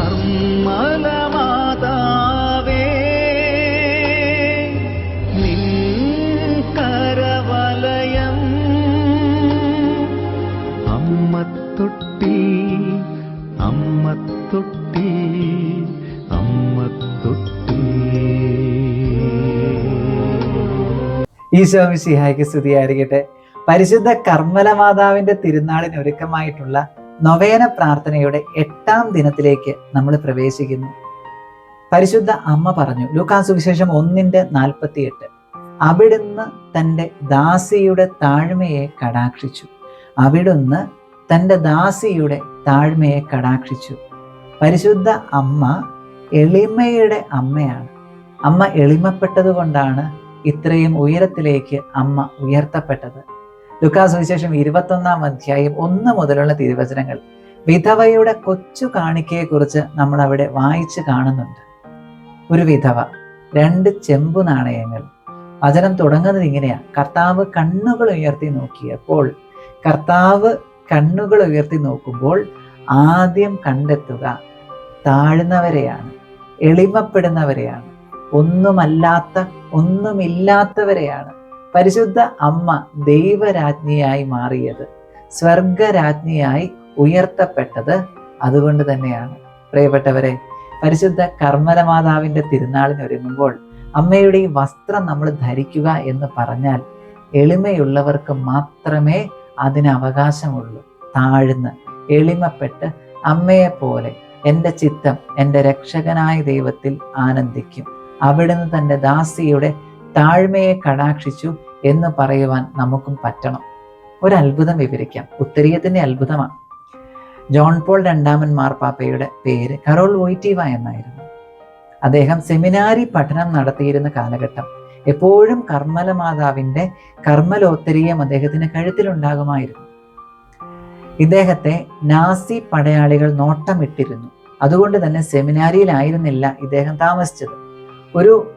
കർമ്മലമാതാവേ നിൻ കരവലയം മിശിഹായ്ക്ക് സ്തുതിയായിരിക്കട്ടെ. പരിശുദ്ധ കർമ്മല മാതാവിന്റെ തിരുനാളിന് ഒരുക്കമായിട്ടുള്ള നൊവേന പ്രാർത്ഥനയുടെ എട്ടാം ദിനത്തിലേക്ക് നമ്മൾ പ്രവേശിക്കുന്നു. പരിശുദ്ധ അമ്മ പറഞ്ഞു ലൂക്കാസ് വിശേഷം ഒന്നിന്റെ നാൽപ്പത്തിയെട്ട്. അവിടുന്ന് തന്റെ ദാസിയുടെ താഴ്മയെ കടാക്ഷിച്ചു. അവിടുന്ന് തന്റെ ദാസിയുടെ താഴ്മയെ കടാക്ഷിച്ചു. പരിശുദ്ധ അമ്മ എളിമയുടെ അമ്മയാണ്. അമ്മ എളിമപ്പെട്ടതുകൊണ്ടാണ് ഇത്രയും ഉയരത്തിലേക്ക് അമ്മ ഉയർത്തപ്പെട്ടത്. ലുക്കാസ് സുവിശേഷം ഇരുപത്തൊന്നാം അധ്യായം ഒന്ന് മുതലുള്ള തിരുവചനങ്ങൾ. വിധവയുടെ കൊച്ചു കാണിക്കയെക്കുറിച്ച് നമ്മൾ അവിടെ വായിച്ച് കാണുന്നുണ്ട്. ഒരു വിധവ രണ്ട് ചെമ്പു നാണയങ്ങൾ. വചനം തുടങ്ങുന്നത് ഇങ്ങനെയാ. കർത്താവ് കണ്ണുകൾ ഉയർത്തി നോക്കിയപ്പോൾ കർത്താവ് കണ്ണുകൾ ഉയർത്തി നോക്കുമ്പോൾ ആദ്യം കണ്ടെത്തുക താഴ്ന്നവരെയാണ് എളിമപ്പെടുന്നവരെയാണ് ഒന്നുമല്ലാത്ത ഒന്നുമില്ലാത്തവരെയാണ്. പരിശുദ്ധ അമ്മ ദൈവരാജ്ഞിയായി മാറിയത് സ്വർഗരാജ്ഞിയായി ഉയർത്തപ്പെട്ടത് അതുകൊണ്ട് തന്നെയാണ്. പ്രിയപ്പെട്ടവരെ പരിശുദ്ധ കർമ്മല മാതാവിന്റെ തിരുനാളിന് ഒരുങ്ങുമ്പോൾ അമ്മയുടെ ഈ വസ്ത്രം നമ്മൾ ധരിക്കുക എന്ന് പറഞ്ഞാൽ എളിമയുള്ളവർക്ക് മാത്രമേ അതിന് അവകാശമുള്ളൂ. താഴ്ന്ന് എളിമപ്പെട്ട് അമ്മയെ പോലെ എന്റെ ചിത്തം എന്റെ രക്ഷകനായ ദൈവത്തിൽ ആനന്ദിക്കും. അവിടുന്ന് തന്റെ ദാസിയുടെ താഴ്മയെ കടാക്ഷിച്ചു എന്ന് പറയുവാൻ നമുക്കും പറ്റണം. ഒരു അത്ഭുതം വിവരിക്കാം. ഉത്തരീയത്തിന്റെ അത്ഭുതമാണ്. ജോൺ പോൾ രണ്ടാമൻ മാർപ്പാപ്പയുടെ പേര് കരോൾ വോയിറ്റീവ എന്നായിരുന്നു. അദ്ദേഹം സെമിനാരി പഠനം നടത്തിയിരുന്ന കാലഘട്ടം എപ്പോഴും കർമ്മല മാതാവിന്റെ കർമ്മലോത്തരീയം അദ്ദേഹത്തിന് കഴുത്തിലുണ്ടാകുമായിരുന്നു. ഇദ്ദേഹത്തെ നാസി പടയാളികൾ നോട്ടമിട്ടിരുന്നു. അതുകൊണ്ട് തന്നെ സെമിനാരിയിലായിരുന്നില്ല ഇദ്ദേഹം താമസിച്ചത്. ഒരു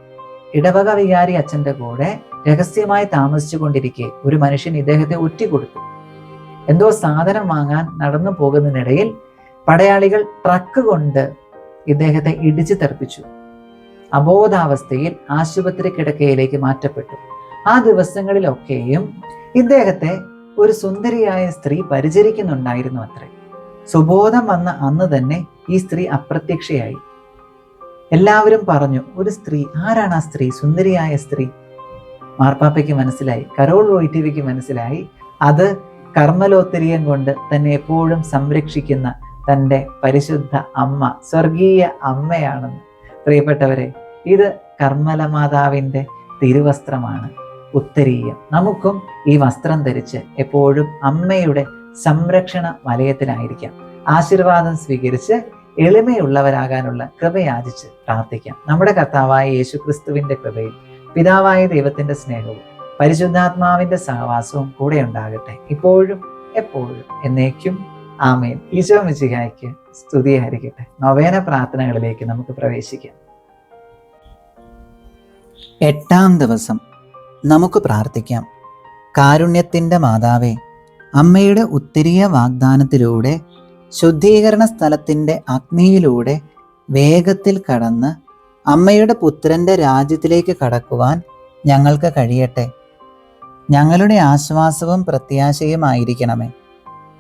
ഇടവക വികാരി അച്ഛന്റെ കൂടെ രഹസ്യമായി താമസിച്ചു കൊണ്ടിരിക്കെ ഒരു മനുഷ്യൻ ഇദ്ദേഹത്തെ ഒറ്റിക്കൊടുത്തു എന്തോ സാധനം വാങ്ങാൻ നടന്നു പോകുന്നതിനിടയിൽ പടയാളികൾ ട്രക്ക് കൊണ്ട് ഇദ്ദേഹത്തെ ഇടിച്ചു തെറിപ്പിച്ചു. അബോധാവസ്ഥയിൽ ആശുപത്രി കിടക്കയിലേക്ക് മാറ്റപ്പെട്ടു. ആ ദിവസങ്ങളിലൊക്കെയും ഇദ്ദേഹത്തെ ഒരു സുന്ദരിയായ സ്ത്രീ പരിചരിക്കുന്നുണ്ടായിരുന്നു അത്രേ. സുബോധം വന്ന അന്ന് തന്നെ ഈ സ്ത്രീ അപ്രത്യക്ഷയായി. എല്ലാവരും പറഞ്ഞു ഒരു സ്ത്രീ ആരാണ് ആ സ്ത്രീ? സുന്ദരിയായ സ്ത്രീ. മാർപ്പാപ്പയ്ക്ക് മനസ്സിലായി കരോൾ വൈറ്റിവിക്ക് മനസ്സിലായി അത് കർമ്മലോത്തരിയം കൊണ്ട് തന്നെ എപ്പോഴും സംരക്ഷിക്കുന്ന തന്റെ പരിശുദ്ധ അമ്മ സ്വർഗീയ അമ്മയാണെന്ന്. പ്രിയപ്പെട്ടവരെ ഇത് കർമ്മല മാതാവിന്റെ തിരുവസ്ത്രമാണ് ഉത്തരീയം. നമുക്കും ഈ വസ്ത്രം ധരിച്ച് എപ്പോഴും അമ്മയുടെ സംരക്ഷണ വലയത്തിലായിരിക്കാം. ആശീർവാദം സ്വീകരിച്ച് എളിമയുള്ളവരാകാനുള്ള കൃപയാചിച്ച് പ്രാർത്ഥിക്കാം. നമ്മുടെ കർത്താവായ യേശു ക്രിസ്തുവിന്റെ കൃപയും പിതാവായ ദൈവത്തിന്റെ സ്നേഹവും പരിശുദ്ധാത്മാവിന്റെ സഹവാസവും കൂടെ ഉണ്ടാകട്ടെ. ഇപ്പോഴും എപ്പോഴും എന്നേക്കും ആമേൻ. ഈശോ മിശിഹായ്ക്ക് സ്തുതിയായിരിക്കട്ടെ നവേന പ്രാർത്ഥനകളിലേക്ക് നമുക്ക് പ്രവേശിക്കാം. എട്ടാം ദിവസം നമുക്ക് പ്രാർത്ഥിക്കാം. കാരുണ്യത്തിന്റെ മാതാവേ അമ്മയുടെ ഉത്തരീയ വാഗ്ദാനത്തിലൂടെ ശുദ്ധീകരണ സ്ഥലത്തിന്റെ അഗ്നിയിലൂടെ വേഗത്തിൽ കടന്ന് അമ്മയുടെ പുത്രന്റെ രാജ്യത്തിലേക്ക് കടക്കുവാൻ ഞങ്ങൾക്ക് കഴിയട്ടെ. ഞങ്ങളുടെ ആശ്വാസവും പ്രത്യാശയുമായിരിക്കണമേ.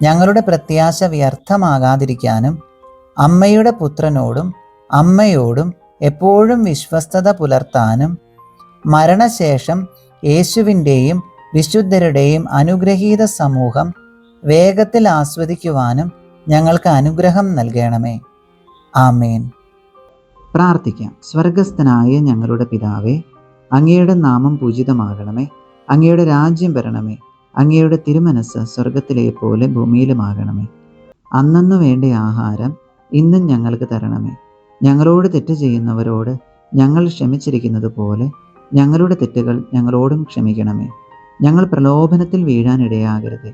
ഞങ്ങളുടെ പ്രത്യാശ വ്യർത്ഥമാകാതിരിക്കാനും അമ്മയുടെ പുത്രനോടും അമ്മയോടും എപ്പോഴും വിശ്വസ്തത പുലർത്താനും മരണശേഷം യേശുവിന്റെയും വിശുദ്ധരുടെയും അനുഗ്രഹീത സമൂഹം വേഗത്തിൽ ആസ്വദിക്കുവാനും ഞങ്ങൾക്ക് അനുഗ്രഹം നൽകണമേ. ആമേൻ. പ്രാർത്ഥിക്കാം. സ്വർഗസ്ഥനായ ഞങ്ങളുടെ പിതാവേ അങ്ങയുടെ നാമം പൂജിതമാകണമേ. അങ്ങയുടെ രാജ്യം വരണമേ. അങ്ങയുടെ തിരുമനസ് സ്വർഗത്തിലെ പോലെ ഭൂമിയിലുമാകണമേ. അന്നു വേണ്ട ആഹാരം ഇന്നും ഞങ്ങൾക്ക് തരണമേ. ഞങ്ങളോട് തെറ്റ് ചെയ്യുന്നവരോട് ഞങ്ങൾ ക്ഷമിച്ചിരിക്കുന്നത് പോലെ ഞങ്ങളുടെ തെറ്റുകൾ ഞങ്ങളോടും ക്ഷമിക്കണമേ. ഞങ്ങൾ പ്രലോഭനത്തിൽ വീഴാനിടയാകരുതേ.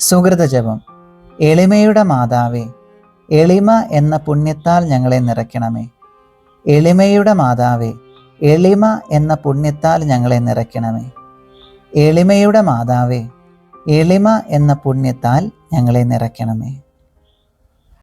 സുഹൃത ജപം എളിമയുടെ മാതാവേ എളിമ എന്ന പുണ്യത്താൽ ഞങ്ങളെ നിറയ്ക്കണമേ. എളിമയുടെ മാതാവേ എളിമ എന്ന പുണ്യത്താൽ ഞങ്ങളെ നിറയ്ക്കണമേ. എളിമയുടെ മാതാവേ എളിമ എന്ന പുണ്യത്താൽ ഞങ്ങളെ നിറയ്ക്കണമേ.